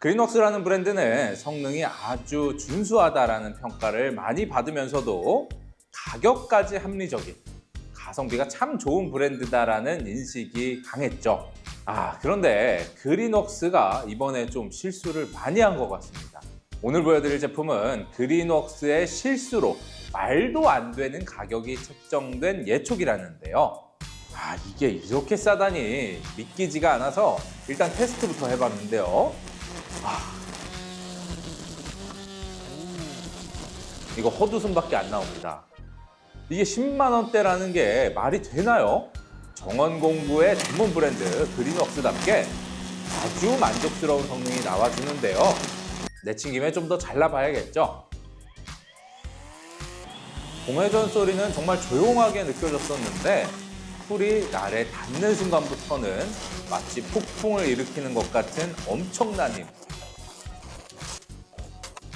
그린웍스라는 브랜드는 성능이 아주 준수하다라는 평가를 많이 받으면서도 가격까지 합리적인 가성비가 참 좋은 브랜드다라는 인식이 강했죠. 아, 그런데 그린웍스가 이번에 좀 실수를 많이 한 것 같습니다. 오늘 보여드릴 제품은 그린웍스의 실수로 말도 안 되는 가격이 책정된 예촉이라는데요. 아, 이게 이렇게 싸다니 믿기지가 않아서 일단 테스트부터 해봤는데요. 아. 이거 헛웃음밖에 안 나옵니다. 이게 10만 원대라는 게 말이 되나요? 정원 공구의 전문 브랜드 그린웍스답게 아주 만족스러운 성능이 나와주는데요. 내친 김에 좀 더 잘라봐야겠죠? 공회전 소리는 정말 조용하게 느껴졌었는데 풀이 날에 닿는 순간부터는 마치 폭풍을 일으키는 것 같은 엄청난 힘.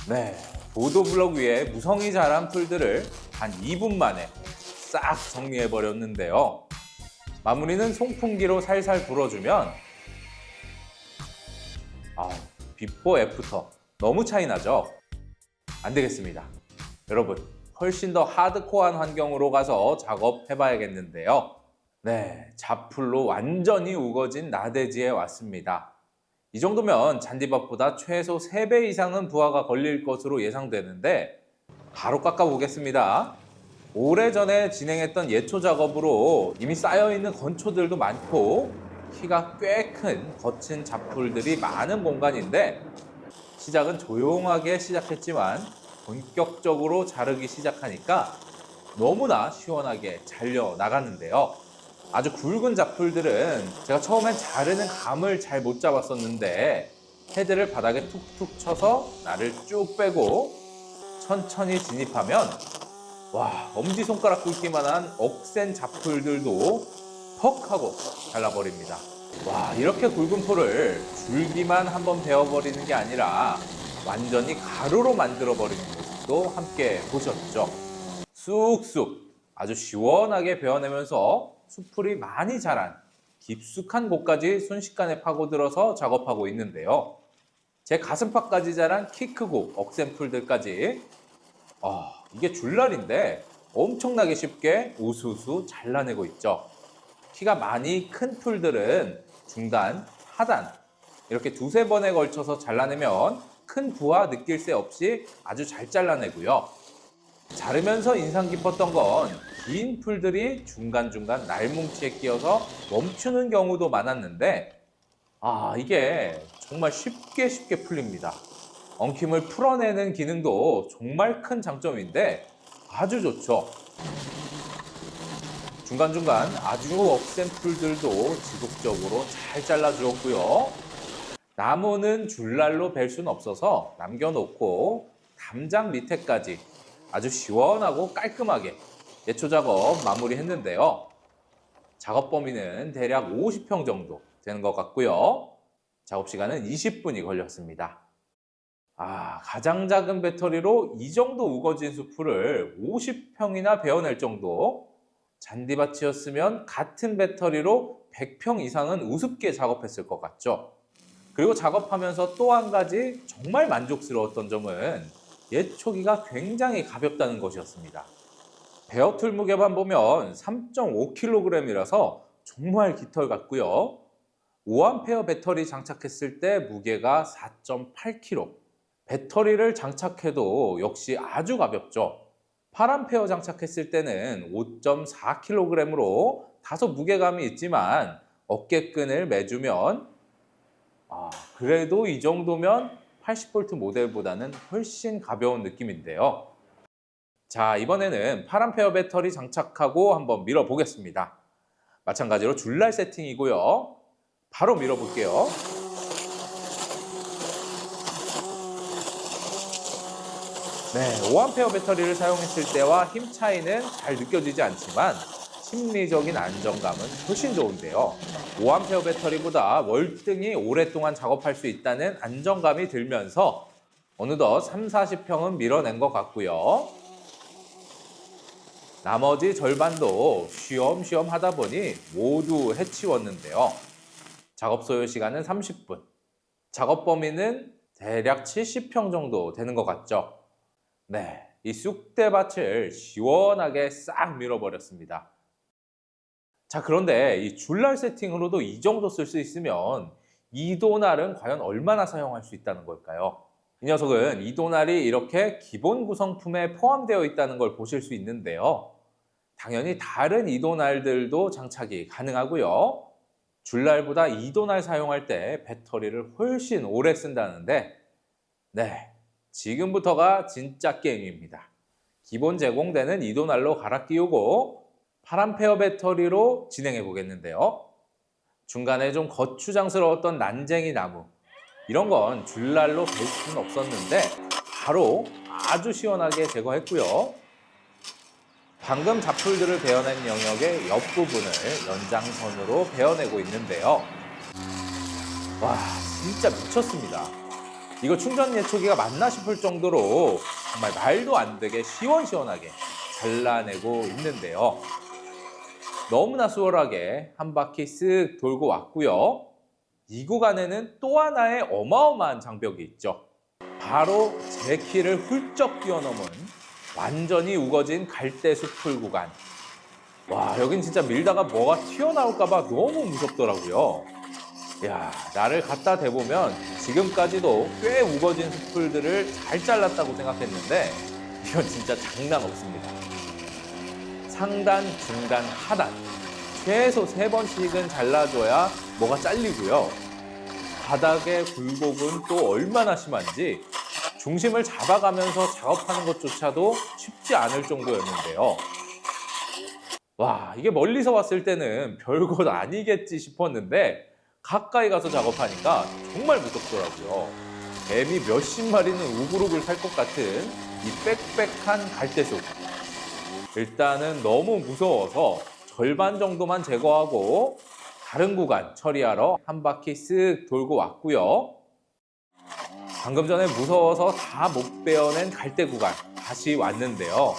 네, 보도블럭 위에 무성이 자란 풀들을 한 2분 만에 싹 정리해 버렸는데요. 마무리는 송풍기로 살살 불어주면 아, 비포 애프터 너무 차이 나죠? 안 되겠습니다. 여러분, 훨씬 더 하드코어한 환경으로 가서 작업해 봐야겠는데요. 네, 자풀로 완전히 우거진 나대지에 왔습니다. 이 정도면 잔디밭보다 최소 3배 이상은 부하가 걸릴 것으로 예상되는데 바로 깎아보겠습니다. 오래전에 진행했던 예초 작업으로 이미 쌓여있는 건초들도 많고 키가 꽤 큰 거친 잡풀들이 많은 공간인데 시작은 조용하게 시작했지만 본격적으로 자르기 시작하니까 너무나 시원하게 잘려 나갔는데요. 아주 굵은 잡풀들은 제가 처음엔 자르는 감을 잘 못 잡았었는데 헤드를 바닥에 툭툭 쳐서 날을 쭉 빼고 천천히 진입하면 와 엄지손가락 굵기만한 억센 잡풀들도 퍽 하고 잘라버립니다. 와 이렇게 굵은 풀을 줄기만 한번 베어버리는 게 아니라 완전히 가루로 만들어 버리는 모습도 함께 보셨죠. 쑥쑥 아주 시원하게 베어내면서 수풀이 많이 자란 깊숙한 곳까지 순식간에 파고들어서 작업하고 있는데요. 제 가슴팍까지 자란 키 크고 억센 풀들까지 아, 이게 줄날인데 엄청나게 쉽게 우수수 잘라내고 있죠. 키가 많이 큰 풀들은 중단, 하단 이렇게 두세 번에 걸쳐서 잘라내면 큰 부하 느낄 새 없이 아주 잘 잘라내고요. 자르면서 인상 깊었던 건 긴 풀들이 중간중간 날뭉치에 끼어서 멈추는 경우도 많았는데 아 이게 정말 쉽게 쉽게 풀립니다. 엉킴을 풀어내는 기능도 정말 큰 장점인데 아주 좋죠. 중간중간 아주 억센 풀들도 지속적으로 잘 잘라주었고요. 나무는 줄날로 벨 수는 없어서 남겨놓고 담장 밑에까지 아주 시원하고 깔끔하게 예초 작업 마무리 했는데요. 작업 범위는 대략 50평 정도 되는 것 같고요. 작업 시간은 20분이 걸렸습니다. 아, 가장 작은 배터리로 이 정도 우거진 수풀을 50평이나 베어낼 정도 잔디밭이었으면 같은 배터리로 100평 이상은 우습게 작업했을 것 같죠. 그리고 작업하면서 또 한 가지 정말 만족스러웠던 점은 예초기가 굉장히 가볍다는 것이었습니다. 베어툴 무게만 보면 3.5kg이라서 정말 깃털 같고요. 5A 배터리 장착했을 때 무게가 4.8kg. 배터리를 장착해도 역시 아주 가볍죠. 8A 장착했을 때는 5.4kg으로 다소 무게감이 있지만 어깨끈을 매주면 아, 그래도 이 정도면 80V 모델보다는 훨씬 가벼운 느낌인데요. 자, 이번에는 8A 배터리 장착하고 한번 밀어 보겠습니다. 마찬가지로 줄날 세팅이고요. 바로 밀어 볼게요. 네, 5A 배터리를 사용했을 때와 힘 차이는 잘 느껴지지 않지만 심리적인 안정감은 훨씬 좋은데요. 5A 배터리보다 월등히 오랫동안 작업할 수 있다는 안정감이 들면서 어느덧 3, 40평은 밀어낸 것 같고요. 나머지 절반도 쉬엄쉬엄 하다 보니 모두 해치웠는데요. 작업 소요 시간은 30분. 작업 범위는 대략 70평 정도 되는 것 같죠? 네, 이 쑥대밭을 시원하게 싹 밀어버렸습니다. 자, 그런데 이 줄날 세팅으로도 이 정도 쓸 수 있으면 이 도날은 과연 얼마나 사용할 수 있다는 걸까요? 이 녀석은 이 도날이 이렇게 기본 구성품에 포함되어 있다는 걸 보실 수 있는데요. 당연히 다른 이 도날들도 장착이 가능하고요. 줄날보다 이 도날 사용할 때 배터리를 훨씬 오래 쓴다는데 네, 지금부터가 진짜 게임입니다. 기본 제공되는 이도날로 갈아 끼우고 8A 배터리로 진행해 보겠는데요. 중간에 좀 거추장스러웠던 난쟁이 나무 이런 건 줄날로 벨 수는 없었는데 바로 아주 시원하게 제거했고요. 방금 잡풀들을 베어낸 영역의 옆부분을 연장선으로 베어내고 있는데요. 와, 진짜 미쳤습니다. 이거 충전 예초기가 맞나 싶을 정도로 정말 말도 안 되게 시원시원하게 잘라내고 있는데요. 너무나 수월하게 한 바퀴 쓱 돌고 왔고요. 이 구간에는 또 하나의 어마어마한 장벽이 있죠. 바로 제 키를 훌쩍 뛰어넘은 완전히 우거진 갈대 숲풀 구간. 와, 여긴 진짜 밀다가 뭐가 튀어나올까봐 너무 무섭더라고요. 야, 나를 갖다 대보면 지금까지도 꽤 우거진 숲풀들을 잘 잘랐다고 생각했는데 이건 진짜 장난 없습니다. 상단, 중단, 하단 최소 세 번씩은 잘라줘야 뭐가 잘리고요. 바닥의 굴곡은 또 얼마나 심한지 중심을 잡아가면서 작업하는 것조차도 쉽지 않을 정도였는데요. 와, 이게 멀리서 왔을 때는 별것 아니겠지 싶었는데 가까이 가서 작업하니까 정말 무섭더라고요. 뱀이 몇십 마리는 우그룩을 살것 같은 이 빽빽한 갈대숲. 일단은 너무 무서워서 절반 정도만 제거하고 다른 구간 처리하러 한 바퀴 쓱 돌고 왔고요. 방금 전에 무서워서 다 못 베어낸 갈대 구간 다시 왔는데요.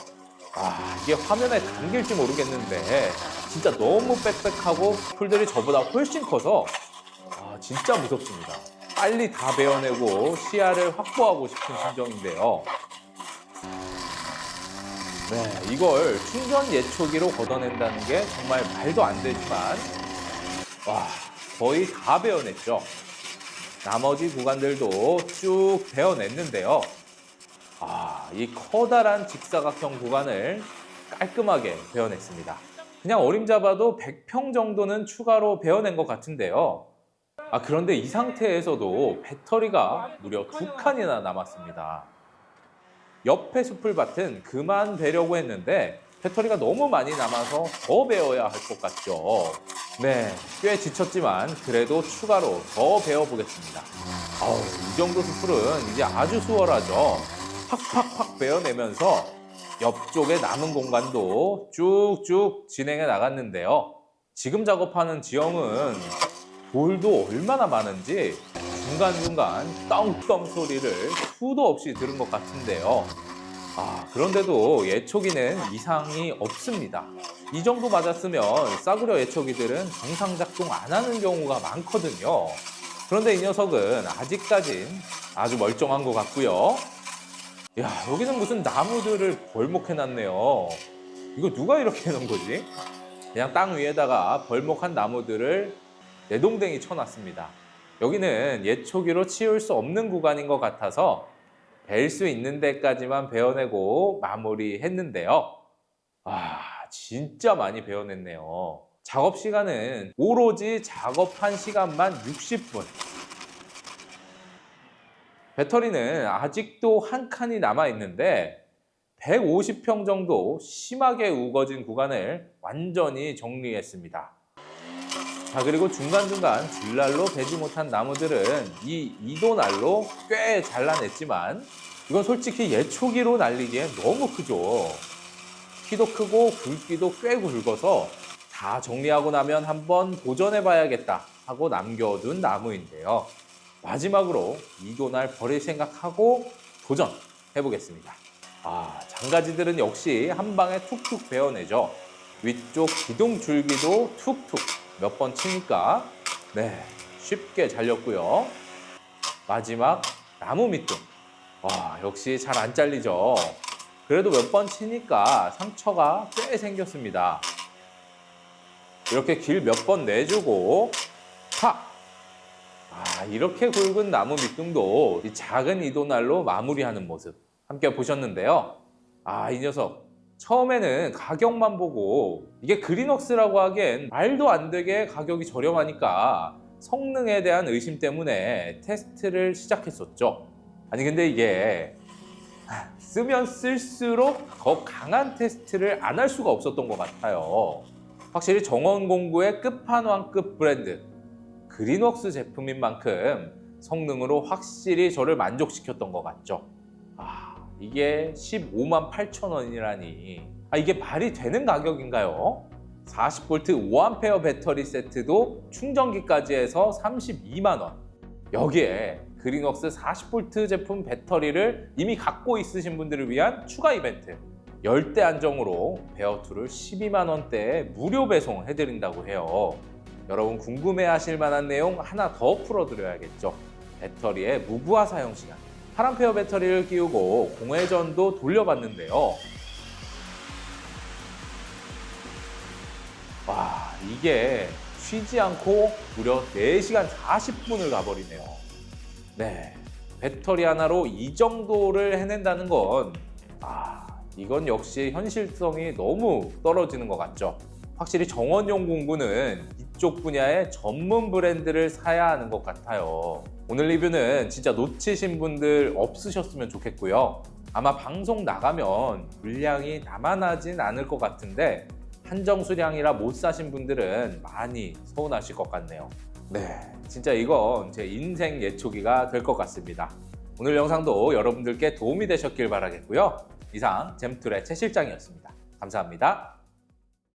아, 이게 화면에 담길지 모르겠는데 진짜 너무 빽빽하고 풀들이 저보다 훨씬 커서 아, 진짜 무섭습니다. 빨리 다 베어내고 시야를 확보하고 싶은 심정인데요. 네, 이걸 충전 예초기로 걷어낸다는 게 정말 말도 안 되지만 와, 거의 다 베어냈죠. 나머지 구간들도 쭉 베어냈는데요. 아, 이 커다란 직사각형 구간을 깔끔하게 베어냈습니다. 그냥 어림잡아도 100평 정도는 추가로 베어낸 것 같은데요. 아, 그런데 이 상태에서도 배터리가 무려 두 칸이나 남았습니다. 옆에 숲을밭은 그만 베려고 했는데 배터리가 너무 많이 남아서 더 베어야 할 것 같죠. 네, 꽤 지쳤지만 그래도 추가로 더 베어보겠습니다. 아우, 이 정도 숲풀은 이제 아주 수월하죠. 팍팍팍 베어내면서 옆쪽에 남은 공간도 쭉쭉 진행해 나갔는데요. 지금 작업하는 지형은 돌도 얼마나 많은지 중간중간 떵떵 소리를 수도 없이 들은 것 같은데요. 아, 그런데도 예초기는 이상이 없습니다. 이 정도 맞았으면 싸구려 예초기들은 정상 작동 안 하는 경우가 많거든요. 그런데 이 녀석은 아직까진 아주 멀쩡한 것 같고요. 야, 여기는 무슨 나무들을 벌목해놨네요. 이거 누가 이렇게 해놓은 거지? 그냥 땅 위에다가 벌목한 나무들을 내동댕이 쳐놨습니다. 여기는 예초기로 치울 수 없는 구간인 것 같아서 벨수 있는 데까지만 베어내고 마무리했는데요. 아, 진짜 많이 베어냈네요. 작업 시간은 오로지 작업한 시간만 60분. 배터리는 아직도 한 칸이 남아 있는데 150평 정도 심하게 우거진 구간을 완전히 정리했습니다. 자, 그리고 중간중간 줄날로 베지 못한 나무들은 이 이도날로 꽤 잘라냈지만 이건 솔직히 예초기로 날리기엔 너무 크죠. 키도 크고 굵기도 꽤 굵어서 다 정리하고 나면 한번 도전해 봐야겠다 하고 남겨둔 나무인데요. 마지막으로 이도날 버릴 생각하고 도전해 보겠습니다. 아, 장가지들은 역시 한 방에 툭툭 베어내죠. 위쪽 기둥 줄기도 툭툭 몇 번 치니까 네 쉽게 잘렸고요. 마지막 나무 밑둥. 와, 역시 잘 안 잘리죠. 그래도 몇 번 치니까 상처가 꽤 생겼습니다. 이렇게 길 몇 번 내주고 탁! 아, 이렇게 굵은 나무 밑둥도 이 작은 이도날로 마무리하는 모습 함께 보셨는데요. 아, 이 녀석 처음에는 가격만 보고 이게 그린웍스라고 하기엔 말도 안 되게 가격이 저렴하니까 성능에 대한 의심 때문에 테스트를 시작했었죠. 아니 근데 이게 쓰면 쓸수록 더 강한 테스트를 안 할 수가 없었던 것 같아요. 확실히 정원 공구의 끝판왕급 브랜드 그린웍스 제품인 만큼 성능으로 확실히 저를 만족시켰던 것 같죠. 아, 이게 15만 8천 원이라니. 아, 이게 말이 되는 가격인가요? 40V 5A 배터리 세트도 충전기까지 해서 32만 원. 여기에 그린웍스 40V 제품 배터리를 이미 갖고 있으신 분들을 위한 추가 이벤트. 열대 안정으로 베어2를 12만 원대에 무료 배송해드린다고 해요. 여러분 궁금해하실 만한 내용 하나 더 풀어드려야겠죠. 배터리의 무부하 사용 시간. 8A 배터리를 끼우고 공회전도 돌려봤는데요. 와, 이게 쉬지 않고 무려 4시간 40분을 가버리네요. 네. 배터리 하나로 이 정도를 해낸다는 건, 아, 이건 역시 현실성이 너무 떨어지는 것 같죠. 확실히 정원용 공구는 이쪽 분야의 전문 브랜드를 사야 하는 것 같아요. 오늘 리뷰는 진짜 놓치신 분들 없으셨으면 좋겠고요. 아마 방송 나가면 물량이 남아나진 않을 것 같은데 한정 수량이라 못 사신 분들은 많이 서운하실 것 같네요. 네, 진짜 이건 제 인생 예초기가 될 것 같습니다. 오늘 영상도 여러분들께 도움이 되셨길 바라겠고요. 이상 잼툴의 최 실장이었습니다. 감사합니다.